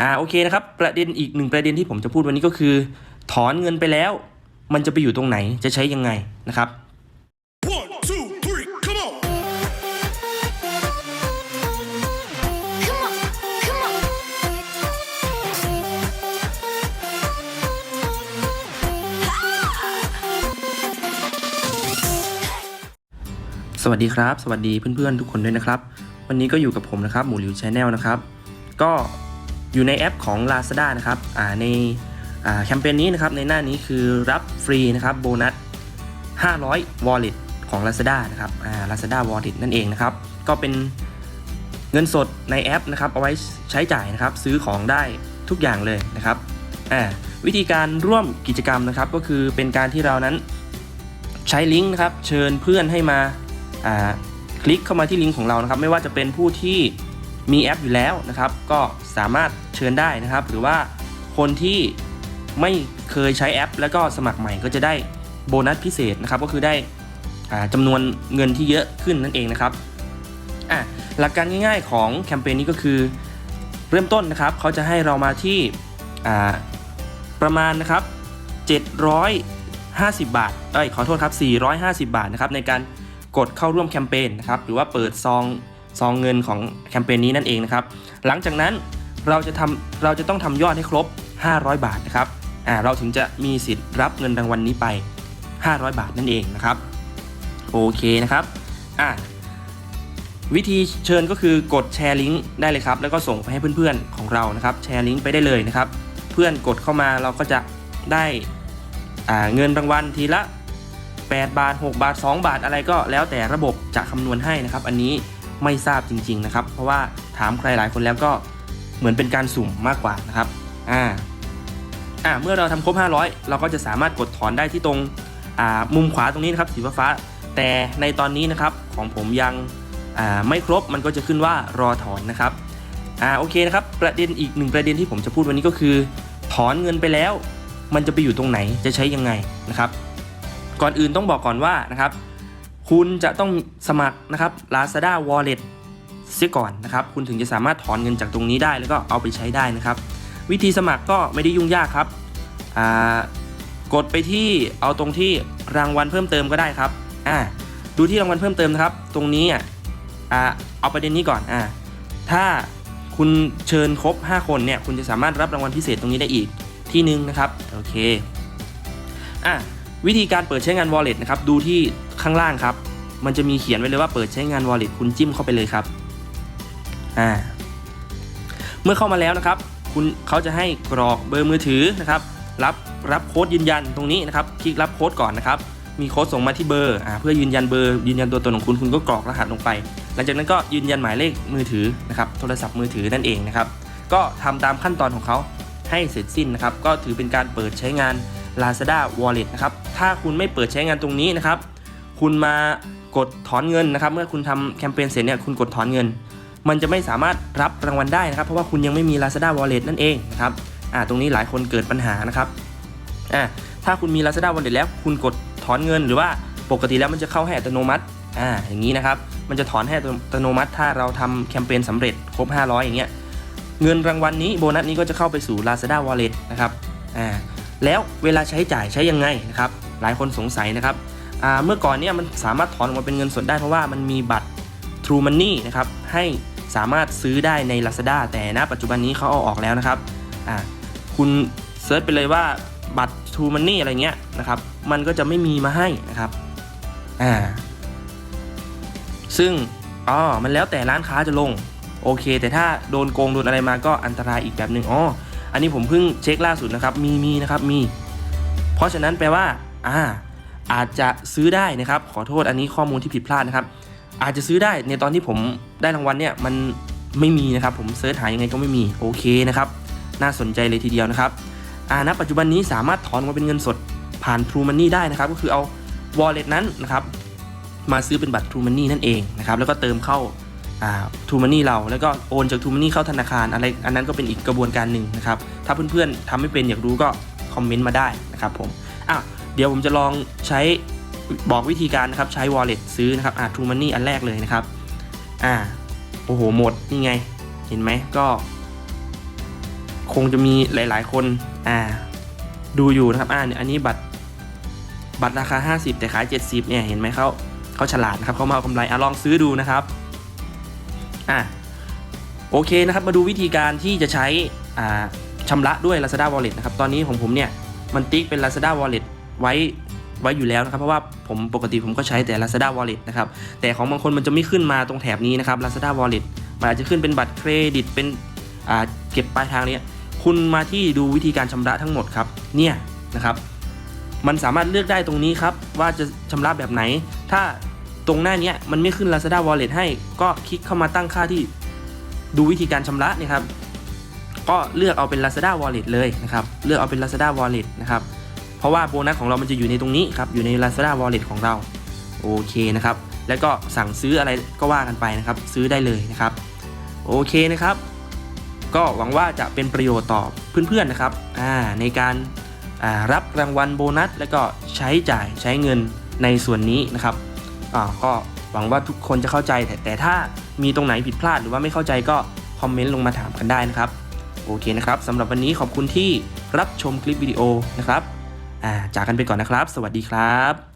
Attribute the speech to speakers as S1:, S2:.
S1: อ่าโอเคนะครับ ประเด็นอีกหนึ่งประเด็นที่ผมจะพูดวันนี้ก็คือ ถอนเงินไปแล้ว มันจะไปอยู่ตรงไหนจะใช้ยังไงนะครับ
S2: One, two, three, come on!
S3: Come on, come on.
S1: สวัสดีครับ สวัสดีเพื่อนๆทุกคนด้วยนะครับ วันนี้ก็อยู่กับผมนะครับ หมูหลิวชาแนลนะครับ ก็ อยู่ในแอปของ Lazada นะครับอ่าในอ่าแคมเปญนี้นะครับในหน้านี้คือรับฟรีนะครับโบนัส 500 wallet ของ Lazada นะครับอ่า Lazada wallet นั่นเองนะครับ ก็เป็นเงินสดในแอปนะครับเอาไว้ใช้จ่ายนะครับซื้อของได้ทุกอย่างเลยนะครับอ่าวิธีการร่วมกิจกรรมนะครับก็คือเป็นการที่เรานั้นใช้ลิงก์นะครับเชิญเพื่อนให้มาอ่าคลิกเข้ามาที่ลิงก์ของเรานะครับ ไม่ว่าจะเป็นผู้ที่ มีแอปอยู่แล้วนะครับ ก็สามารถเชิญได้นะครับ หรือว่าคนที่ไม่เคยใช้แอป แล้วก็สมัครใหม่ก็จะได้โบนัสพิเศษนะครับ ก็คือได้อ่าจำนวนเงินที่เยอะขึ้นนั่นเองนะครับอะหลักการง่ายๆของแคมเปญนี้ก็คือ เริ่มต้นนะครับเขาจะให้เรามาที่อ่าประมาณนะครับ 750 บาทเอ้ยขอโทษครับ 450 บาทนะครับในการกดเข้าร่วมแคมเปญนะครับหรือว่าเปิดซอง ซองเงินของแคมเปญนี้นั่นเองนะครับ หลังจากนั้นเราจะทำเราจะต้องทำยอดให้ครบ 500 บาทนะครับอ่าเราถึงจะมีสิทธิ์รับเงินรางวัลนนี้ไป 500 บาทนั่นเองนะครับโอเคนะครับอ่าวิธีเชิญก็คือกดแชร์ลิงก์ได้เลยครับ แล้วก็ส่งไปให้เพื่อนๆของเรานะครับ แชร์ลิงก์ไปได้เลยนะครับ เพื่อนกดเข้ามาเราก็จะได้อ่าเงินรางวัลทีละ 8 บาท 6 บาท 2 บาทอะไรก็แล้วแต่ระบบจะคำนวณให้นะครับ อันนี้ ไม่ทราบจริง ๆ นะครับ เพราะว่าถามใครหลายคนแล้วก็เหมือนเป็นการสุ่มมากกว่านะครับอ่าอ่าเมื่อเราทำครบ 500 เราก็จะสามารถกดถอนได้ที่ตรงอ่ามุมขวาตรงนี้นะครับสีฟ้าแต่ในตอนนี้นะครับของผมยังอ่าไม่ครบมันก็จะขึ้นว่ารอถอนนะครับอ่าโอเคนะครับประเด็นอีกหนึ่งประเด็นที่ผมจะพูดวันนี้ก็คือ ถอนเงินไปแล้ว มันจะไปอยู่ตรงไหนจะใช้ยังไงนะครับ ก่อนอื่นต้องบอกก่อนว่านะครับ คุณจะต้องสมัครนะครับ Lazada Wallet เสียก่อนนะครับ คุณถึงจะสามารถถอนเงินจากตรงนี้ได้แล้วก็เอาไปใช้ได้นะครับ วิธีสมัครก็ไม่ได้ยุ่งยากครับอ่ากดไปที่เอาตรงที่รางวัลเพิ่มเติมก็ได้ครับอ่าดูที่รางวัลเพิ่มเติมนะครับ ตรงนี้อะอ่าเอาประเด็นนี้ก่อนอ่าถ้าคุณเชิญครบ 5 คนเนี่ยคุณจะสามารถรับรางวัลพิเศษตรงนี้ได้อีกที่หนึ่งนะครับโอเคอะ วิธีการเปิดใช้งาน wallet นะครับดูที่ข้างล่างครับ มันจะมีเขียนไว้เลยว่าเปิดใช้งาน wallet คุณจิ้มเข้าไปเลยครับอ่าเมื่อเข้ามาแล้วนะครับคุณเขาจะให้กรอกเบอร์มือถือนะครับ รับรับโค้ดยืนยันตรงนี้นะครับคลิกรับโค้ดก่อนนะครับมีโค้ดส่งมาที่เบอร์อ่าเพื่อยืนยันเบอร์ยืนยันตัวตนของคุณคุณก็กรอกรหัสลงไป หลังจากนั้นก็ยืนยันหมายเลขมือถือนะครับโทรศัพท์มือถือนั่นเองนะครับ ก็ทำตามขั้นตอนของเขาให้เสร็จสิ้นนะครับ ก็ถือเป็นการเปิดใช้งาน Lazada Wallet นะครับ ถ้าคุณไม่เปิดใช้งานตรงนี้นะครับ คุณมากดถอนเงินนะครับ เมื่อคุณทำแคมเปญเสร็จเนี่ย คุณกดถอนเงิน มันจะไม่สามารถรับรางวัลได้นะครับ เพราะว่าคุณยังไม่มี Lazada Wallet นั่นเองนะครับ อ่า ตรงนี้หลายคนเกิดปัญหานะครับ อ่า ถ้าคุณมี Lazada Wallet แล้ว คุณกดถอนเงิน หรือว่าปกติแล้วมันจะเข้าให้อัตโนมัติ อ่า อย่างนี้นะครับ มันจะถอนให้อัตโนมัติ ถ้าเราทำแคมเปญสำเร็จครบ 500 อย่างเงี้ย เงินรางวัลนี้โบนัสนี้ก็จะเข้าไปสู่ Lazada Wallet นะครับ อ่า แล้วเวลาใช้จ่ายใช้ยังไงนะครับหลายคนสงสัยนะครับเมื่อก่อนเนี่ยมันสามารถถอนออกมาเป็นเงินสดได้เพราะว่ามันมีบัตร True Money นะครับให้สามารถซื้อได้ใน Lazada แต่ณปัจจุบันนี้เขาเอาออกแล้วนะครับคุณเซิร์ชไปเลยว่าบัตร True Money อะไรเงี้ยนะครับมันก็จะไม่มีมาให้นะครับอ่าซึ่งอ๋อมันแล้วแต่ร้านค้าจะลงโอเค แต่ถ้าโดนโกงโดนอะไรมาก็อันตรายอีกแบบหนึ่งอ๋อ อันนี้ผมเพิ่งเช็คล่าสุดนะครับ มีมีนะครับมี เพราะฉะนั้นแปลว่าอ่าอาจจะซื้อได้นะครับ ขอโทษอันนี้ข้อมูลที่ผิดพลาดนะครับ อาจจะซื้อได้ในตอนที่ผมได้รางวัลเนี่ยมันไม่มีนะครับ ผมเซิร์ชหายังไงก็ไม่มีโอเคนะครับ น่าสนใจเลยทีเดียวนะครับอ่าณปัจจุบันนี้สามารถถอนมาเป็นเงินสดผ่าน True Money ได้นะครับ ก็คือเอา wallet นั้นนะครับ มาซื้อเป็นบัตร True Money นั่นเองนะครับ แล้วก็เติมเข้า อ่า True Money เราแล้วก็โอนจาก True Money เข้าธนาคารอะไรอันนั้นก็เป็นอีกกระบวนการหนึ่งนะครับถ้าเพื่อนๆทำไม่เป็นอยากรู้ก็คอมเมนต์มาได้นะครับผมอะเดี๋ยวผมจะลองใช้บอกวิธีการนะครับใช้ wallet ซื้อนะครับอ่า True Money อันแรกเลยนะครับอ่าโอ้โหหมดนี่ไง เห็นไหมก็ คงจะมีหลายๆ คนอ่าดูอยู่นะครับอ่าเนี่ยอันนี้บัตรบัตรราคา 50 แต่ขาย 70เนี่ยเห็นไหมเขาเขาฉลาดนะครับเขามาเอากำไรอะลองซื้อดูนะครับ อ่าโอเคนะครับมาดูวิธีการที่จะใช้อ่าชำระด้วย Lazada Wallet นะครับตอนนี้ของผมเนี่ยมันติ๊กเป็น Lazada Wallet ไว้ไว้อยู่แล้วนะครับ เพราะว่าผมปกติผมก็ใช้แต่ Lazada Wallet นะครับแต่ของบางคนมันจะไม่ขึ้นมาตรงแถบนี้นะครับ Lazada Wallet มันอาจจะขึ้นเป็นบัตรเครดิตเป็นอ่าเก็บปลายทางเนี้ยคุณมาที่ดูวิธีการชำระทั้งหมดครับเนี่ยนะครับ มันสามารถเลือกได้ตรงนี้ครับว่าจะชำระแบบไหน ถ้า ตรงหน้านี้มันไม่ขึ้น Lazada Wallet ให้ก็คลิกเข้ามาตั้งค่าที่ดูวิธีการชำระนี่ยครับ ก็เลือกเอาเป็น Lazada Wallet เลยนะครับ เลือกเอาเป็น Lazada Wallet นะครับ เพราะว่าโบนัสของเรามันจะอยู่ในตรงนี้ครับ อยู่ใน Lazada Wallet ของเรา โอเคนะครับ แล้วก็สั่งซื้ออะไรก็ว่ากันไปนะครับ ซื้อได้เลยนะครับ โอเคนะครับ ก็หวังว่าจะเป็นประโยชน์ต่อเพื่อนๆนะครับ ในการรับรางวัลโบนัส แล้วก็ใช้จ่ายใช้เงินในส่วนนี้นะครับ ก็หวังว่าทุกคนจะเข้าใจแต่แต่ถ้ามีตรงไหนผิดพลาดหรือว่าไม่เข้าใจก็คอมเมนต์ลงมาถามกันได้นะครับ โอเคนะครับสำหรับวันนี้ขอบคุณที่รับชมคลิปวิดีโอนะครับอ่าจากกันไปก่อนนะครับ สวัสดีครับ